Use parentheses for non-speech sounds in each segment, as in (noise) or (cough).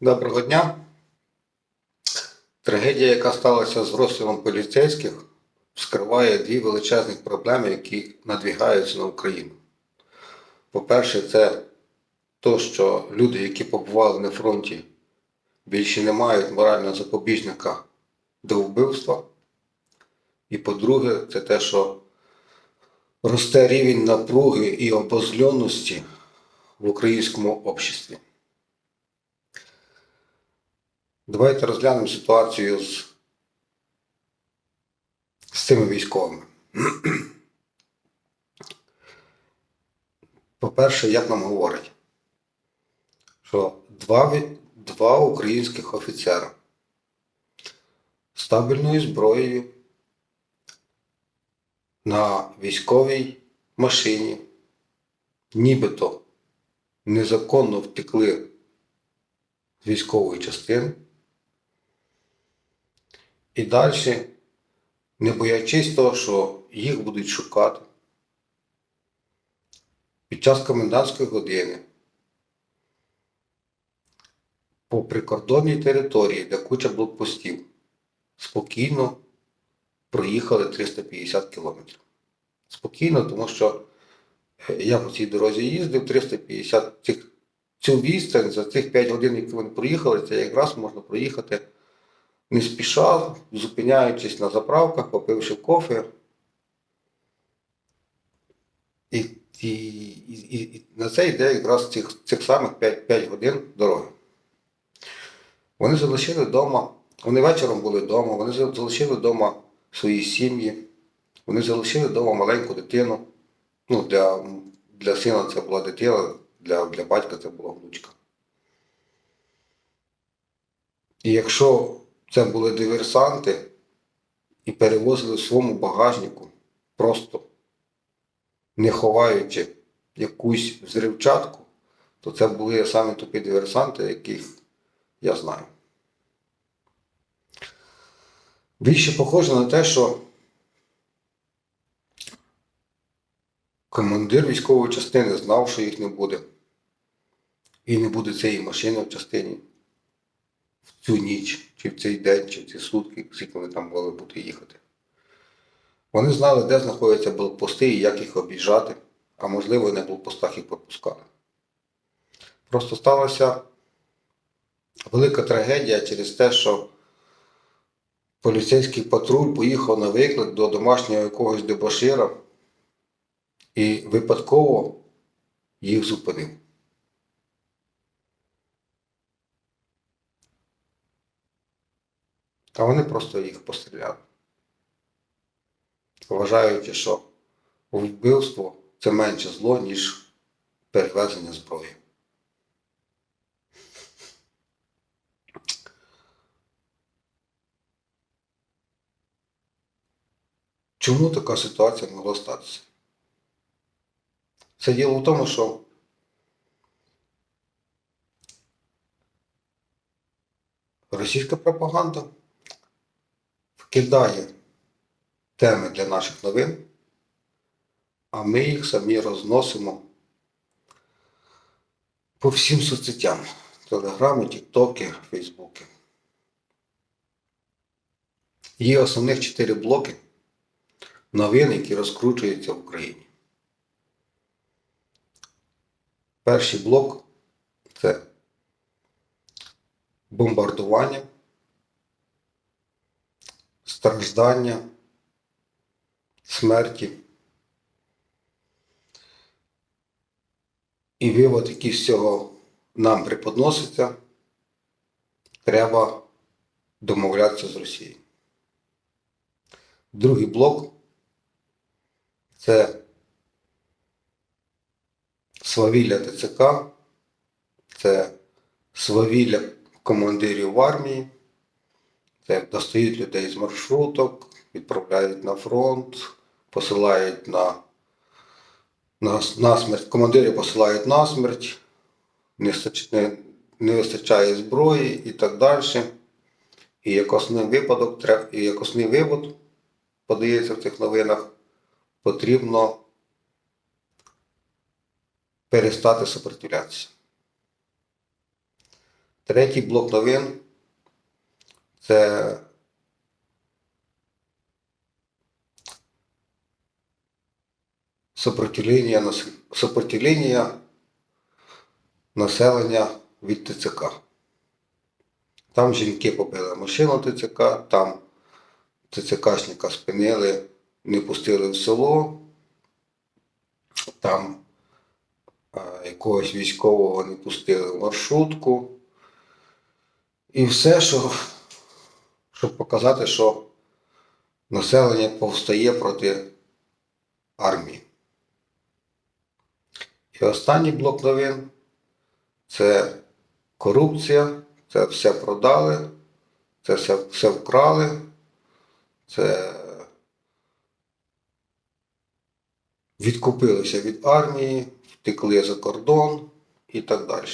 Доброго дня. Трагедія, яка сталася з розстрілом поліцейських, вскриває дві величезні проблеми, які надвігаються на Україну. По-перше, це то, що люди, які побували на фронті, більше не мають морального запобіжника до вбивства. І по-друге, це те, що росте рівень напруги і обозльонності в українському обществі. Давайте розглянемо ситуацію з, з цими військовими. По-перше, як нам говорять, що два, два українських офіцера стабільною зброєю на військовій машині, нібито незаконно втекли з військової частини. І далі, не боячись того, що їх будуть шукати під час комендантської години по прикордонній території, де куча блокпостів, спокійно проїхали 350 кілометрів. Спокійно, тому що е, я по цій дорозі їздив 350 цих, цю відстань за цих 5 годин, які вони проїхали, це якраз можна проїхати не спіша, зупиняючись на заправках, попивши кофе. І, і, і, і, на це йде якраз цих, цих самих 5, 5 годин дороги. Вони залишили вдома, вони вечором були вдома, вони залишили вдома свої сім'ї, вони залишили вдома маленьку дитину. Ну, для, для сина це була дитина, для, для батька це була внучка. І якщо це були диверсанти і перевозили в своєму багажнику, просто не ховаючи якусь взривчатку, то це були саме тупі диверсанти, яких я знаю. Більше похоже на те, що командир військової частини знав, що їх не буде. І не буде цієї машини в частині в цю ніч, чи в цей день, чи в ці сутки, скільки вони там мали бути їхати. Вони знали, де знаходяться блокпости і як їх об'їжджати, а можливо, на блокпостах їх пропускали. Просто сталася велика трагедія через те, що поліцейський патруль поїхав на виклик до домашнього якогось дебошира і випадково їх зупинив. А вони просто їх постріляли. Вважаючи, що вбивство це менше зло, ніж перевезення зброї. Чому така ситуація могла статися? Це діло в тому, що російська пропаганда вкидає теми для наших новин, а ми їх самі розносимо по всім соцсетям. Телеграми, Тіктоки, Фейсбуки. Є основних чотири блоки новин, які розкручуються в Україні. Перший блок це бомбардування, страждання, смерті. І вивод, який з цього нам преподноситься, треба домовлятися з Росією. Другий блок це свавілля ТЦК, це свавілля командирів в армії, це достають людей з маршруток, відправляють на фронт, посилають на, на, на смерть. Командири посилають на смерть, не, не, не вистачає зброї і так далі. І як основний випадок, і як вивод подається в цих новинах, потрібно перестати сопротивлятися. Третій блок новин це сопротивлення, сопротивлення населення від ТЦК. Там жінки побили машину ТЦК, там ТЦКшника спинили, не пустили в село, там якогось військового не пустили в маршрутку. І все, що, щоб показати, що населення повстає проти армії. І останній блок новин це корупція, це все продали, це все, все вкрали, це відкупилися від армії, втекли за кордон і так далі.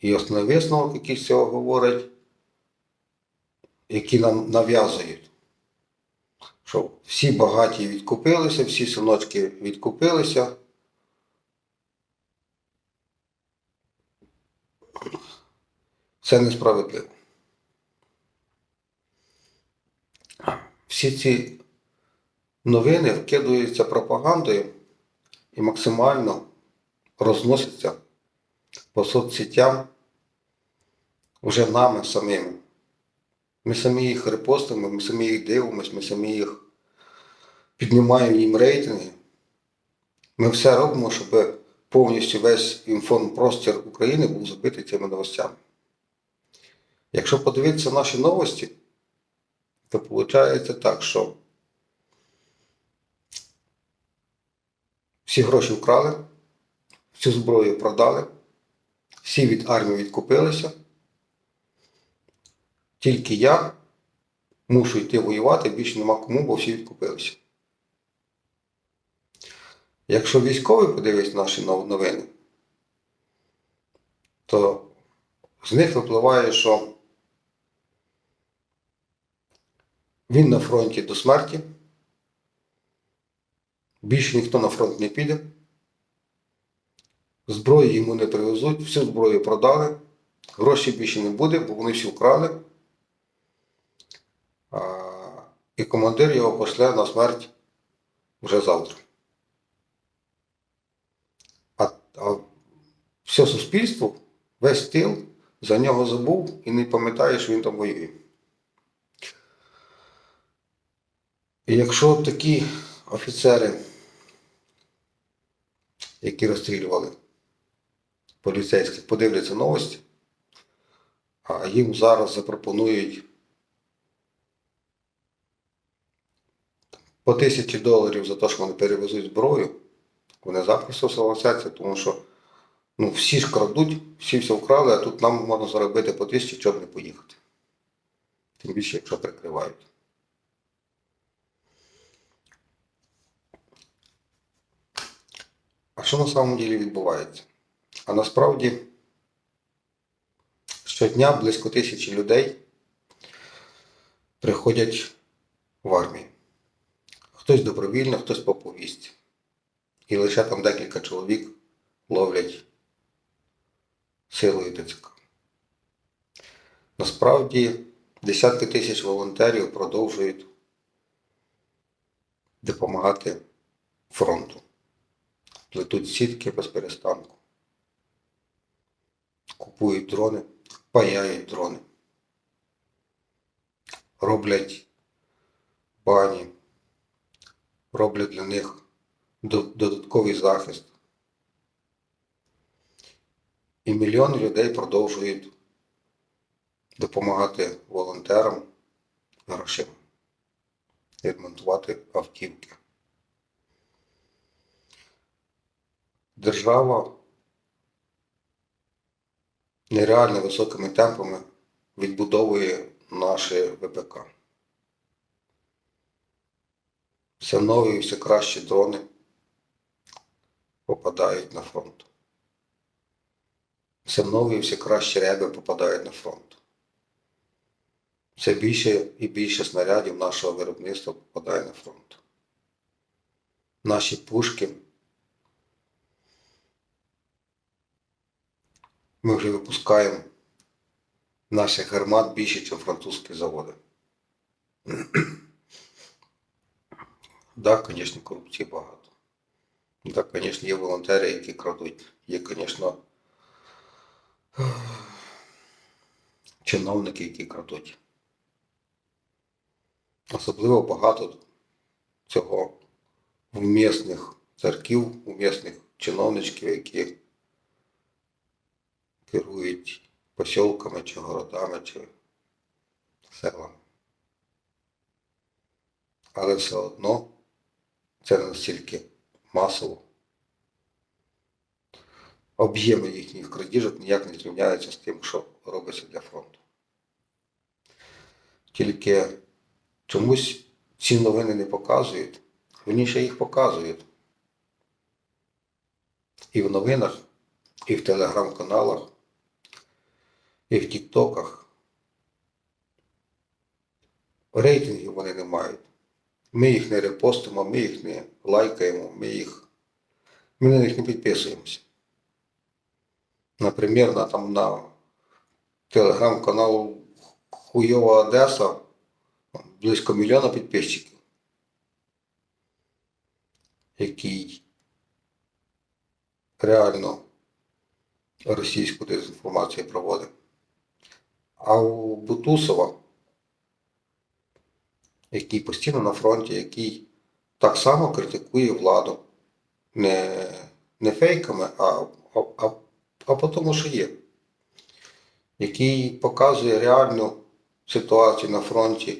І основний висновок, який з цього говорить, які нам нав'язують, що всі багаті відкупилися, всі синочки відкупилися. Це несправедливо. Всі ці новини вкидаються пропагандою і максимально розносяться по соцсетям вже нами самими. Ми самі їх репостимо, ми самі їх дивимося, ми самі їх піднімаємо їм рейтинги. Ми все робимо, щоб повністю весь інформпростір України був забитий цими новостями. Якщо подивитися наші новості, то виходить так, що всі гроші вкрали, всю зброю продали, всі від армії відкупилися. Тільки я мушу йти воювати, більше нема кому, бо всі відкупилися. Якщо військовий подивиться наші новини, то з них випливає, що він на фронті до смерті, більше ніхто на фронт не піде, зброї йому не привезуть, всю зброю продали, грошей більше не буде, бо вони всі вкрали. А, І командир його пошле на смерть вже завтра. А, а все суспільство, весь тил за нього забув і не пам'ятає, що він там воює. І якщо такі офіцери, які розстрілювали поліцейських, подивляться новості, а їм зараз запропонують по тисячі доларів за те, що вони перевезуть зброю, вони запросто согласяться, тому що ну, всі ж крадуть, всі все вкрали, а тут нам можна заробити по тисячі, щоб не поїхати. Тим більше, якщо прикривають. А що на самом ділі відбувається? А насправді щодня близько тисячі людей приходять в армію. Хтось добровільно, хтось по повісті. І лише там декілька чоловік ловлять силою ТЦК. Насправді десятки тисяч волонтерів продовжують допомагати фронту. Плетуть сітки без перестанку. Купують дрони, паяють дрони. Роблять бані, роблять для них додатковий захист. І мільйони людей продовжують допомагати волонтерам грошима, ремонтувати автівки. Держава нереально високими темпами відбудовує наше ВПК. Все нові і все кращі дрони попадають на фронт. Все нові і все кращі реби попадають на фронт. Все більше і більше снарядів нашого виробництва попадає на фронт. Наші пушки ми вже випускаємо наших гармат більше, ніж французькі заводи. Так, звісно, корупції багато. Так, звісно, є волонтери, які крадуть. Є, звісно, (sighs) чиновники, які крадуть. Особливо багато цього в місних церків, у місних чиновничків, які керують посілками чи городами чи селами. Але все одно це настільки масово. Об'єми їхніх крадіжок ніяк не зрівняються з тим, що робиться для фронту. Тільки чомусь ці новини не показують, верніше їх показують. І в новинах, і в телеграм-каналах, і в тіктоках. Рейтингів вони не мають. Ми їх не репостимо, ми їх не лайкаємо, ми їх. Ми на них не підписуємося. Наприклад, на, там, на телеграм-каналу Хуйова Одеса близько мільйона підписчиків, який реально російську дезінформацію проводить. А у Бутусова, який постійно на фронті, який так само критикує владу. Не, не фейками, а, а, а, по тому, що є, який показує реальну ситуацію на фронті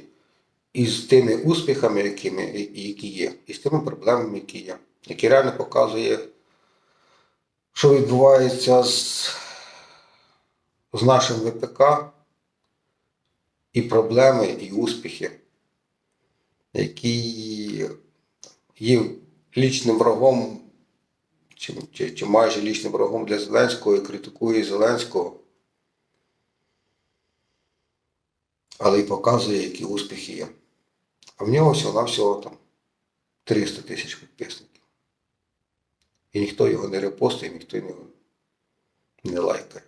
із тими успіхами, якими, які є, і з тими проблемами, які є, який реально показує, що відбувається з, з нашим ВПК, і проблеми, і успіхи, які є лічним врагом, чи, чи, чи майже лічним врагом для Зеленського і критикує Зеленського, але й показує, які успіхи є. А в нього всього-навсього там 300 тисяч підписників. І ніхто його не репостує, ніхто його не лайкає.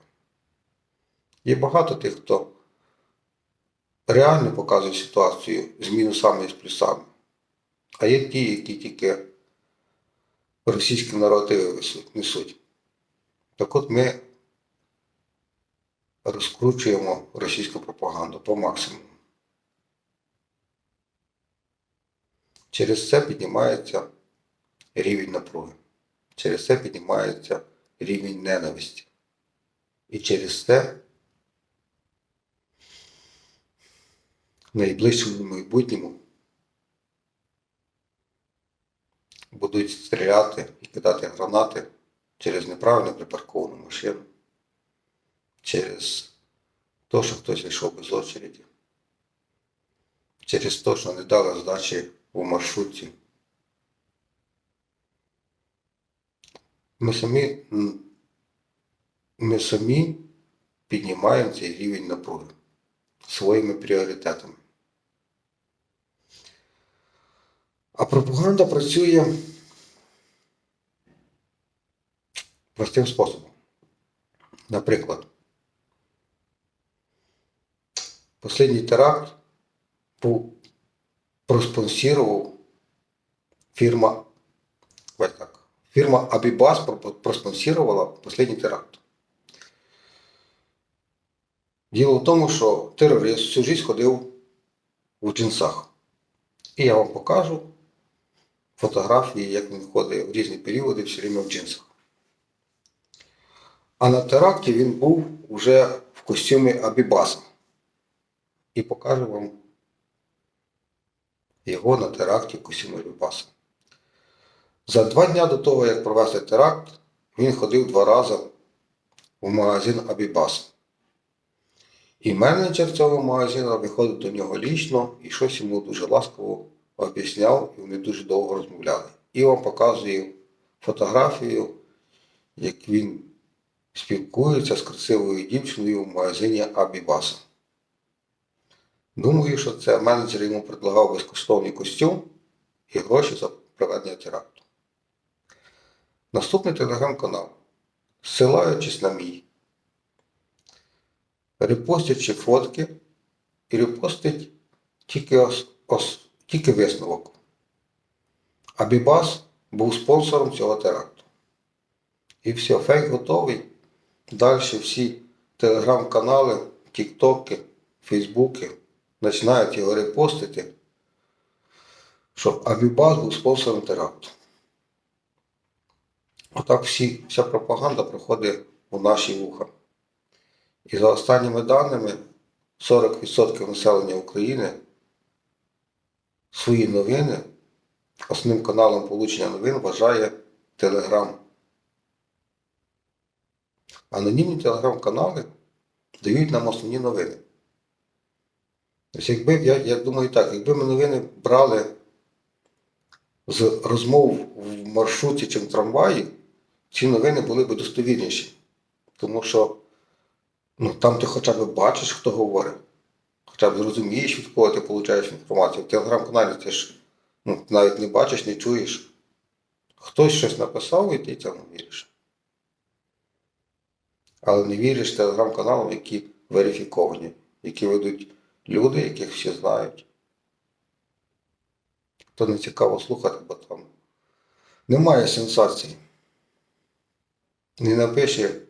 Є багато тих, хто реально показує ситуацію з мінусами і з плюсами. А є ті, які тільки російські наративи несуть. Так от ми розкручуємо російську пропаганду по максимуму. Через це піднімається рівень напруги. Через це піднімається рівень ненависті. І через це найближчому майбутньому будуть стріляти і кидати гранати через неправильно припарковану машину, через те, що хтось йшов без очереді, через те, що не дали здачі у маршрутці. Ми самі, ми самі піднімаємо цей рівень напруги своїми пріоритетами. А пропаганда працює простим способом. Наприклад, останній теракт проспонсірував фірма, фірма Абібас проспонсірувала останній теракт. Діло в тому, що терорист всю життя ходив в джинсах. І я вам покажу фотографії, як він ходить в різні періоди все время в джинсах. А на теракті він був вже в костюмі Абібаса. І покажу вам його на теракті в костюмі Абібаса. За два дні до того, як провести теракт, він ходив два рази в магазин Абібас. І менеджер цього магазину виходить до нього лічно і щось йому дуже ласково об'ясняв, і вони дуже довго розмовляли. І вам показує фотографію, як він спілкується з красивою дівчиною в магазині Абібаса. Думаю, що це менеджер йому предлагав безкоштовний костюм і гроші за проведення теракту. Наступний телеграм-канал, ссилаючись на мій, репостячи фотки і репостить тільки, ос, ос, тільки висновок. А Бібас був спонсором цього теракту. І все, фейк готовий. Далі всі телеграм-канали, тіктоки, фейсбуки починають його репостити, що Абібас був спонсором теракту. Отак всі, вся пропаганда проходить у наші вуха. І за останніми даними, 40% населення України свої новини основним каналом получення новин вважає Телеграм. Анонімні телеграм-канали дають нам основні новини. Тобто, якби, я, я думаю так, якби ми новини брали з розмов в маршруті чи в трамваї, ці новини були б достовірніші. Тому що ну, там ти хоча б бачиш, хто говорить, хоча б зрозумієш, від кого ти отримуєш інформацію. В телеграм-каналі ти ж ну, навіть не бачиш, не чуєш. Хтось щось написав і ти цьому віриш. Але не віриш телеграм-каналам, які верифіковані, які ведуть люди, яких всі знають. То не цікаво слухати, бо там немає сенсації. Не напише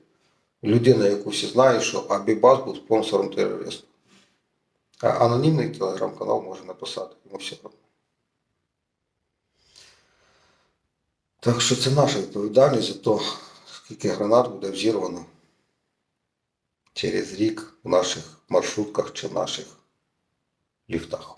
людина, яку всі знають, що Абібас був спонсором терористів. А анонімний телеграм-канал може написати йому все одно. Так що це наша відповідальність за те, скільки гранат буде взірвано через рік в наших маршрутках чи в наших ліфтах.